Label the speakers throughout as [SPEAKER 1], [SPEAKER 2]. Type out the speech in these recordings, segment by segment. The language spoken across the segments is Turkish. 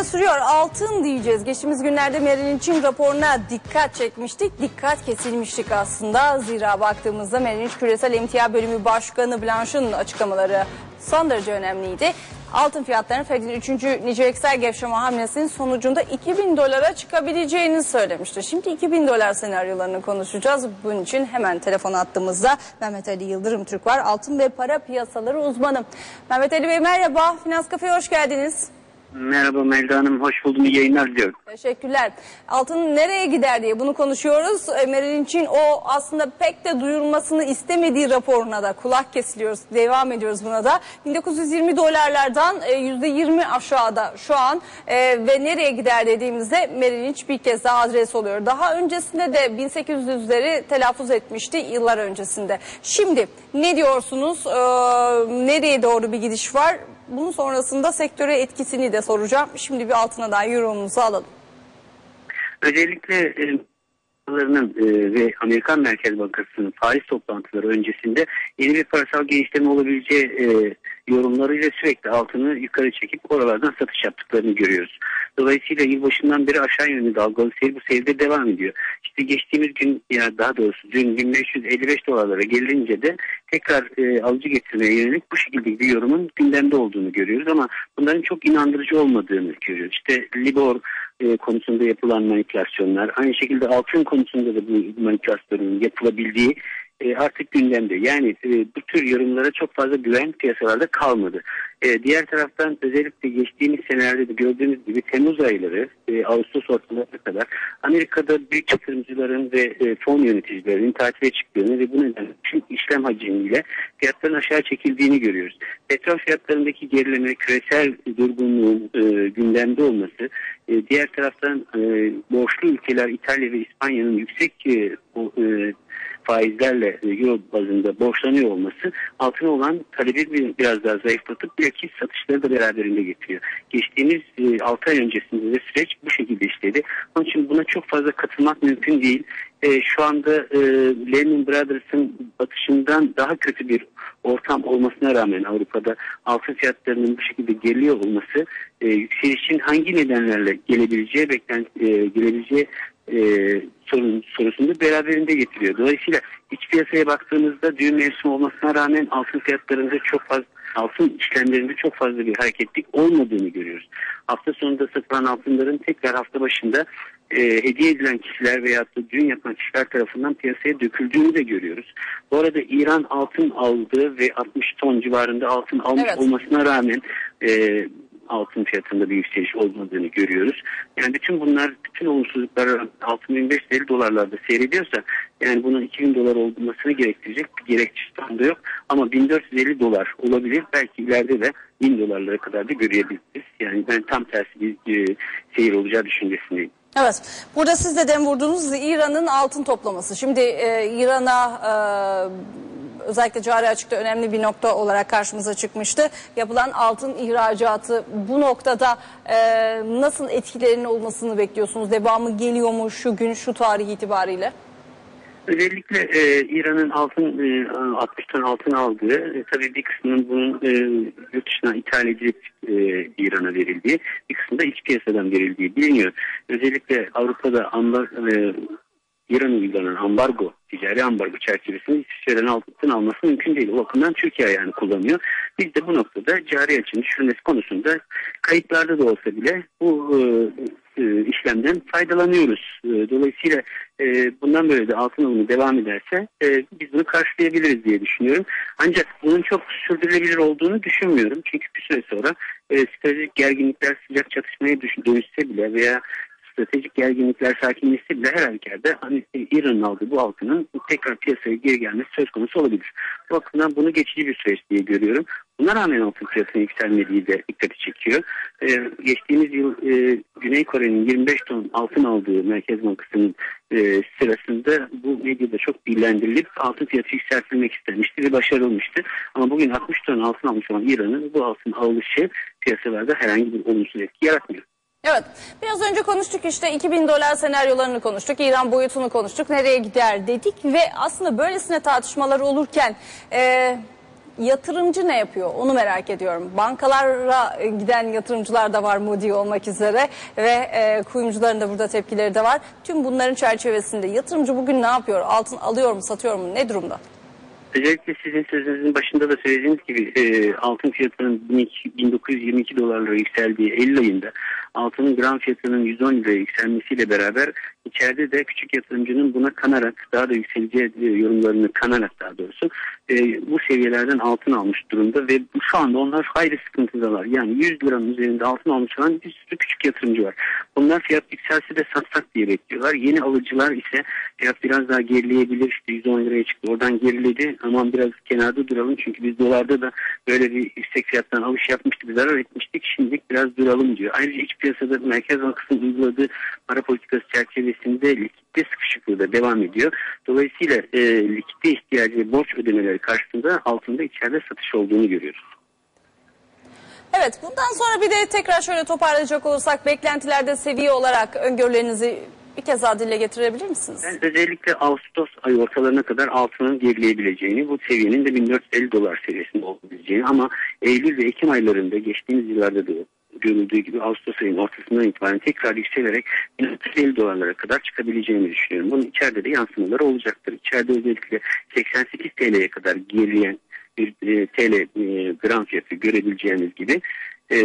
[SPEAKER 1] konuşmaya sürüyor. Altın diyeceğiz. Geçtiğimiz günlerde Merrill Lynch'in raporuna dikkat çekmiştik. Dikkat kesilmiştik aslında. Zira baktığımızda Merrill Lynch Küresel Emtia Bölümü Başkanı Blanche'ın açıklamaları son derece önemliydi. Altın fiyatlarının Fed'in 3. niceliksel gevşeme hamlesinin sonucunda 2000 dolara çıkabileceğini söylemişti. Şimdi 2000 dolar senaryolarını konuşacağız. Bunun için hemen telefon attığımızda Mehmet Ali Yıldırım Türk var. Altın ve para piyasaları uzmanı. Mehmet Ali Bey merhaba. Finans Kafe'ye hoş geldiniz.
[SPEAKER 2] Merhaba Melda Hanım, hoş buldum. İyi yayınlar diliyorum.
[SPEAKER 1] Teşekkürler. Altın nereye gider diye bunu konuşuyoruz. E, Merrill Lynch'in o aslında pek de duyurulmasını istemediği raporuna da kulak kesiliyoruz. Devam ediyoruz buna da. 1920 dolarlardan e, %20 aşağıda şu an E, ve nereye gider dediğimizde Merrill Lynch bir kez daha adres oluyor. Daha öncesinde de 1800'leri telaffuz etmişti yıllar öncesinde. Şimdi ne diyorsunuz? E, nereye doğru bir gidiş var? Bunun sonrasında sektöre etkisini de soracağım. Şimdi bir altına dair yorumunuzu alalım.
[SPEAKER 2] Özellikle e, e, ve Amerikan Merkez Bankası'nın Paris toplantıları öncesinde yeni bir parasal genişleme olabileceği e, yorumlarıyla sürekli altını yukarı çekip oralardan satış yaptıklarını görüyoruz. Dolayısıyla yılbaşından beri aşağı yönlü dalgalı seyir bu seyirde devam ediyor. İşte geçtiğimiz gün ya daha doğrusu dün 1555 dolarlara gelince de tekrar e, alıcı getirmeye yönelik bu şekilde bir yorumun gündemde olduğunu görüyoruz ama bunların çok inandırıcı olmadığını görüyoruz. İşte Libor e, konusunda yapılan manipülasyonlar, aynı şekilde altın konusunda da bu manipülasyonun yapılabildiği e, artık gündemde. Yani e, bu tür yorumlara çok fazla güven piyasalarda kalmadı. E, diğer taraftan özellikle geçtiğimiz senelerde de gördüğümüz gibi Temmuz ayları, e, Ağustos ortalarına kadar Amerika'da büyük yatırımcıların ve e, fon yöneticilerinin tatile çıktığını ve bu nedenle tüm işlem hacmiyle fiyatların aşağı çekildiğini görüyoruz. Petrol fiyatlarındaki gerileme, küresel durgunluğun e, gündemde olması, e, diğer taraftan e, borçlu ülkeler İtalya ve İspanya'nın yüksek e, o, e, faizlerle euro bazında borçlanıyor olması altına olan talebi bir- biraz daha zayıflatıp bilakis satışları da beraberinde getiriyor. Geçtiğimiz e, 6 ay öncesinde de süreç bu şekilde işledi. Onun için buna çok fazla katılmak mümkün değil. E, şu anda e, Lehman Brothers'ın batışından daha kötü bir ortam olmasına rağmen Avrupa'da altın fiyatlarının bu şekilde geliyor olması e, yükselişin hangi nedenlerle gelebileceği beklent e, gelebileceği e, sorun sorusunu beraberinde getiriyor. Dolayısıyla iç piyasaya baktığımızda düğün mevsimi olmasına rağmen altın fiyatlarında çok fazla altın işlemlerinde çok fazla bir hareketlik olmadığını görüyoruz. Hafta sonunda satılan altınların tekrar hafta başında e, hediye edilen kişiler veya da düğün yapan kişiler tarafından piyasaya döküldüğünü de görüyoruz. Bu arada İran altın aldı ve 60 ton civarında altın almış
[SPEAKER 1] Evet.
[SPEAKER 2] olmasına rağmen e, altın fiyatında bir yükseliş olmadığını görüyoruz. Yani bütün bunlar, bütün olumsuzluklar altın 1550 dolarlarda seyrediyorsa yani bunun 2000 dolar olmasını gerektirecek bir gerekçe şu anda yok. Ama 1450 dolar olabilir. Belki ileride de 1000 dolarlara kadar da görebiliriz. Yani ben tam tersi bir e, seyir olacağı düşüncesindeyim.
[SPEAKER 1] Evet. Burada siz de dem vurduğunuz İran'ın altın toplaması. Şimdi e, İran'a e, özellikle cari açıkta önemli bir nokta olarak karşımıza çıkmıştı. Yapılan altın ihracatı bu noktada e, nasıl etkilerinin olmasını bekliyorsunuz? Devamı geliyor mu şu gün şu tarih itibariyle?
[SPEAKER 2] Özellikle e, İran'ın altın e, 60 ton altın aldığı e, tabii bir kısmının bunun e, yurt dışına ithal edilip e, İran'a verildiği bir kısmı da iç piyasadan verildiği biliniyor. Özellikle Avrupa'da ambar, e, İran'a uygulanan ambargo, ticari ambargo çerçevesinde İsviçre'den altın alması mümkün değil. O bakımdan Türkiye yani kullanıyor. Biz de bu noktada cari açığın düşürülmesi konusunda kayıtlarda da olsa bile bu e, e, işlemden faydalanıyoruz. E, dolayısıyla e, bundan böyle de altın alımı devam ederse e, biz bunu karşılayabiliriz diye düşünüyorum. Ancak bunun çok sürdürülebilir olduğunu düşünmüyorum. Çünkü bir süre sonra e, stratejik gerginlikler sıcak çatışmaya dönüşse bile veya stratejik gerginlikler sakinleşse bile her halükarda hani İran'ın aldığı bu altının tekrar piyasaya geri gelmesi söz konusu olabilir. Bu bakımdan bunu geçici bir süreç diye görüyorum. Buna rağmen altın fiyatının yükselmediği de dikkati çekiyor. Ee, geçtiğimiz yıl e, Güney Kore'nin 25 ton altın aldığı Merkez Bankası'nın e, sırasında bu medyada çok dillendirilip altın fiyatı yükseltilmek istenmişti ve başarılmıştı. Ama bugün 60 ton altın almış olan İran'ın bu altın alışı piyasalarda herhangi bir olumsuz etki yaratmıyor.
[SPEAKER 1] Evet. Biraz önce konuştuk işte 2000 dolar senaryolarını konuştuk. İran boyutunu konuştuk. Nereye gider dedik ve aslında böylesine tartışmalar olurken e, yatırımcı ne yapıyor onu merak ediyorum. Bankalara e, giden yatırımcılar da var Moody olmak üzere ve e, kuyumcuların da burada tepkileri de var. Tüm bunların çerçevesinde yatırımcı bugün ne yapıyor? Altın alıyor mu satıyor mu ne durumda?
[SPEAKER 2] Özellikle sizin sözünüzün başında da söylediğiniz gibi e, altın fiyatının 12 1922 dolarlara yükseldiği Eylül ayında altının gram fiyatının 110 liraya yükselmesiyle beraber içeride de küçük yatırımcının buna kanarak daha da yükseleceği e, yorumlarını kanarak daha doğrusu e, bu seviyelerden altın almış durumda ve şu anda onlar hayli sıkıntıdalar. Yani 100 liranın üzerinde altın almış olan bir sürü küçük yatırımcı var. Bunlar fiyat yükselse de satsak diye bekliyorlar. Yeni alıcılar ise fiyat biraz daha gerileyebilir. İşte 110 liraya çıktı. Oradan geriledi. Aman biraz kenarda duralım. Çünkü biz dolarda da böyle bir yüksek fiyattan alış yapmıştık. Zarar etmiştik. Şimdilik biraz duralım diyor. Ayrıca iç piyasada Merkez Bankası'nın uyguladığı para politikası çerçevesinde likitte sıkışıklığı da devam ediyor. Dolayısıyla e, likitte ihtiyacı borç ödemeleri karşısında altında içeride satış olduğunu görüyoruz.
[SPEAKER 1] Evet bundan sonra bir de tekrar şöyle toparlayacak olursak beklentilerde seviye olarak öngörülerinizi bir kez daha dile getirebilir misiniz?
[SPEAKER 2] Ben özellikle Ağustos ayı ortalarına kadar altının gerileyebileceğini, bu seviyenin de 1450 dolar seviyesinde olabileceğini ama Eylül ve Ekim aylarında geçtiğimiz yıllarda da görüldüğü gibi Ağustos ayının ortasından itibaren tekrar yükselerek 1450 dolarlara kadar çıkabileceğini düşünüyorum. Bunun içeride de yansımaları olacaktır. İçeride özellikle 88 TL'ye kadar gerileyen bir e, TL e, gram fiyatı görebileceğiniz gibi e,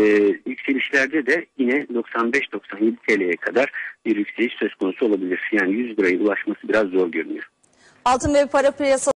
[SPEAKER 2] yükselişlerde de yine 95-97 TL'ye kadar bir yükseliş söz konusu olabilir. Yani 100 liraya ulaşması biraz zor görünüyor.
[SPEAKER 1] Altın ve para piyasası